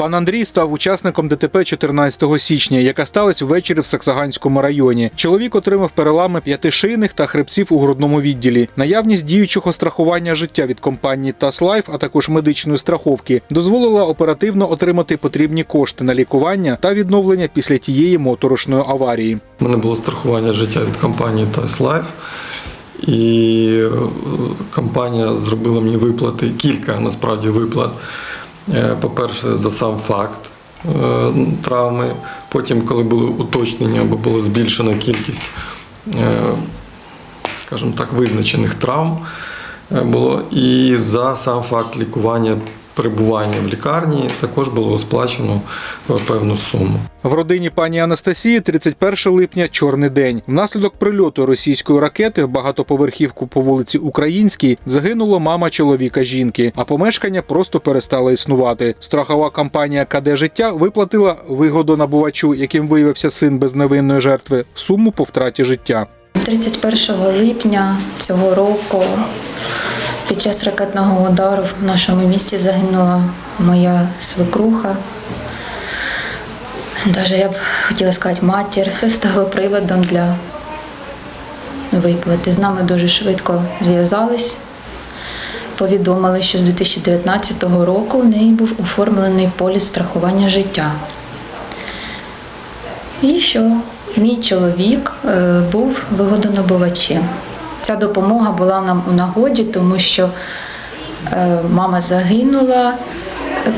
Пан Андрій став учасником ДТП 14 січня, яка сталася ввечері в Саксаганському районі. Чоловік отримав перелами п'яти шийних та хребців у грудному відділі. Наявність діючого страхування життя від компанії ТАС Лайф, а також медичної страховки, дозволила оперативно отримати потрібні кошти на лікування та відновлення після тієї моторошної аварії. У мене було страхування життя від компанії Life. І е, компанія зробила мені виплати, кілька насправді виплат. Е, По-перше, за сам факт е, травми. Потім, коли були уточнення або було збільшено кількість, е, скажімо так, визначених травм було. І за сам факт лікування перебування в лікарні також було сплачено е, певну суму. В родині пані Анастасії 31 липня чорний день. Внаслідок прильоту російської ракети в багатоповерхівку по вулиці Українській загинула мама чоловіка жінки, а помешкання просто перестало існувати. Страхова компанія КД життя виплатила вигодонабувачу, яким виявився син безневинної жертви, суму по втраті життя. 31 липня цього року під час ракетного удару в нашому місті загинула моя свекруха. Навіть я б хотіла сказати матір. Це стало приводом для виплати. З нами дуже швидко зв'язались. Повідомили, що з 2019 року в неї був оформлений поліс страхування життя. І що мій чоловік е, був вигодонабувачем. Ця допомога була нам у нагоді, тому що е, мама загинула,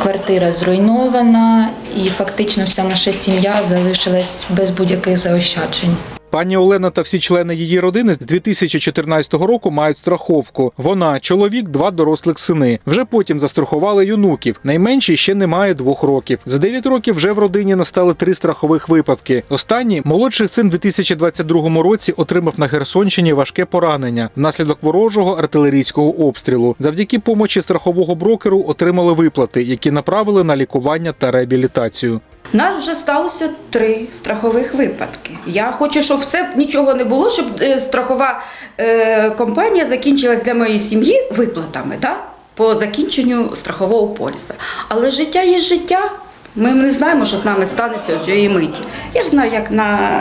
квартира зруйнована, і фактично вся наша сім'я залишилась без будь-яких заощаджень. Пані Олена та всі члени її родини з 2014 року мають страховку. Вона, чоловік, два дорослих сини. Вже потім застрахували юнуків. Найменший ще не має двох років. За 9 років вже в родині настали три страхових випадки. Останній молодший син у 2022 році отримав на Херсонщині важке поранення внаслідок ворожого артилерійського обстрілу. Завдяки помочі страхового брокеру отримали виплати, які направили на лікування та реабілітацію. Нас вже сталося три страхових випадки. Я хочу, щоб все нічого не було, щоб е, страхова е, компанія закінчилась для моєї сім'ї виплатами да? по закінченню страхового поліса. Але життя є життя. Ми не знаємо, що з нами станеться у цієї миті. Я ж знаю, як на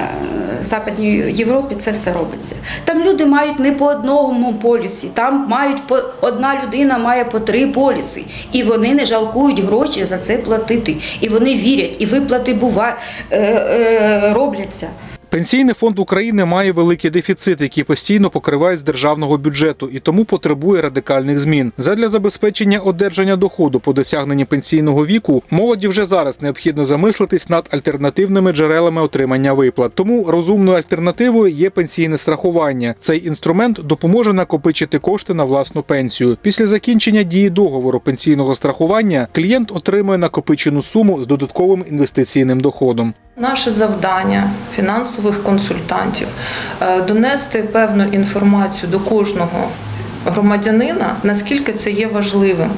Западній Європі це все робиться. Там люди мають не по одному полісі, там мають по одна людина має по три поліси. І вони не жалкують гроші за це платити. І вони вірять, і виплати бува, е, е, робляться. Пенсійний фонд України має великий дефіцит, який постійно покриває з державного бюджету і тому потребує радикальних змін. Задля забезпечення одержання доходу по досягненні пенсійного віку молоді вже зараз необхідно замислитись над альтернативними джерелами отримання виплат. Тому розумною альтернативою є пенсійне страхування. Цей інструмент допоможе накопичити кошти на власну пенсію. Після закінчення дії договору пенсійного страхування клієнт отримує накопичену суму з додатковим інвестиційним доходом. Наше завдання фінансових консультантів е, донести певну інформацію до кожного громадянина, наскільки це є важливим,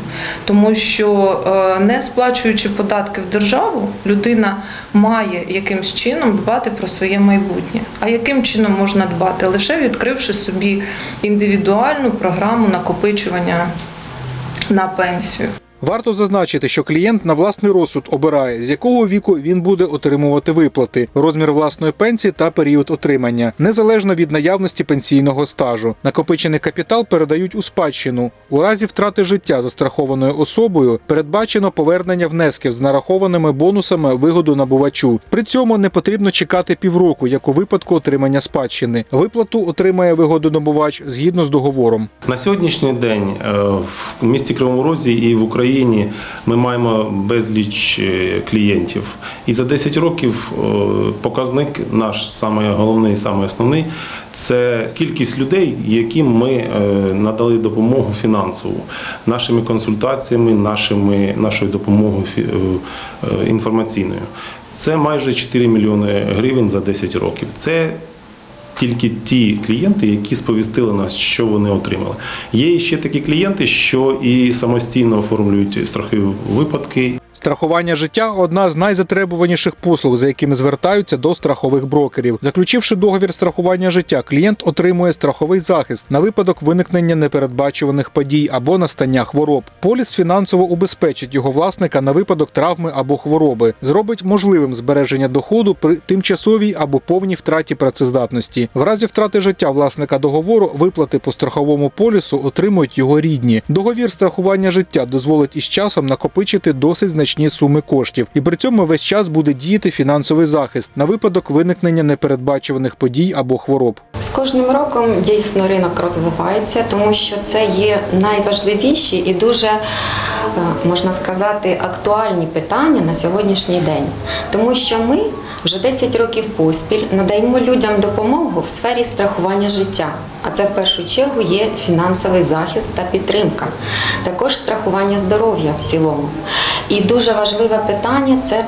тому що е, не сплачуючи податки в державу, людина має якимсь чином дбати про своє майбутнє. А яким чином можна дбати? Лише відкривши собі індивідуальну програму накопичування на пенсію. Варто зазначити, що клієнт на власний розсуд обирає, з якого віку він буде отримувати виплати, розмір власної пенсії та період отримання, незалежно від наявності пенсійного стажу. Накопичений капітал передають у спадщину. У разі втрати життя застрахованою особою передбачено повернення внесків з нарахованими бонусами вигоду набувачу. При цьому не потрібно чекати півроку, як у випадку отримання спадщини. Виплату отримає вигодонабувач згідно з договором. На сьогоднішній день е, в місті Кривому Розі і в Україні ми маємо безліч е, клієнтів. І за 10 років е, показник наш саме головний, саме основний це кількість людей, яким ми е, надали допомогу фінансову нашими консультаціями, нашими, нашою допомогою інформаційною. Це майже 4 мільйони гривень за 10 років. Це тільки ті клієнти, які сповістили нас, що вони отримали. Є ще такі клієнти, що і самостійно оформлюють страхові випадки. Страхування життя одна з найзатребуваніших послуг, за якими звертаються до страхових брокерів. Заключивши договір страхування життя, клієнт отримує страховий захист на випадок виникнення непередбачуваних подій або настання хвороб. Поліс фінансово убезпечить його власника на випадок травми або хвороби, зробить можливим збереження доходу при тимчасовій або повній втраті працездатності. В разі втрати життя власника договору виплати по страховому полісу отримують його рідні. Договір страхування життя дозволить із часом накопичити досить значні суми коштів, і при цьому весь час буде діяти фінансовий захист на випадок виникнення непередбачуваних подій або хвороб. З кожним роком дійсно ринок розвивається, тому що це є найважливіші і дуже, е, можна сказати, актуальні питання на сьогоднішній день. Тому що ми вже 10 років поспіль надаємо людям допомогу в сфері страхування життя. А це в першу чергу є фінансовий захист та підтримка, також страхування здоров'я в цілому. І дуже важливе питання це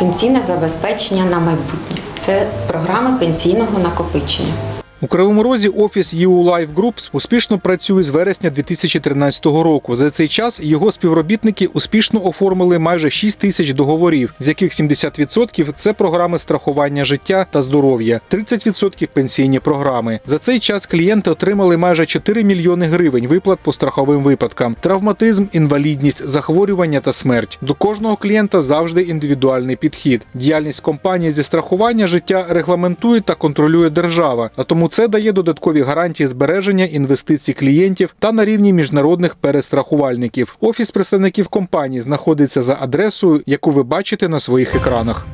пенсійне забезпечення на майбутнє. Це програми пенсійного накопичення. У Кривому Розі офіс EU Life Groups успішно працює з вересня 2013 року. За цей час його співробітники успішно оформили майже 6 тисяч договорів, з яких 70% – це програми страхування життя та здоров'я, 30% – пенсійні програми. За цей час клієнти отримали майже 4 мільйони гривень виплат по страховим випадкам: травматизм, інвалідність, захворювання та смерть. До кожного клієнта завжди індивідуальний підхід. Діяльність компанії зі страхування життя регламентує та контролює держава, а тому це дає додаткові гарантії збереження інвестицій клієнтів та на рівні міжнародних перестрахувальників. Офіс представників компанії знаходиться за адресою, яку ви бачите на своїх екранах.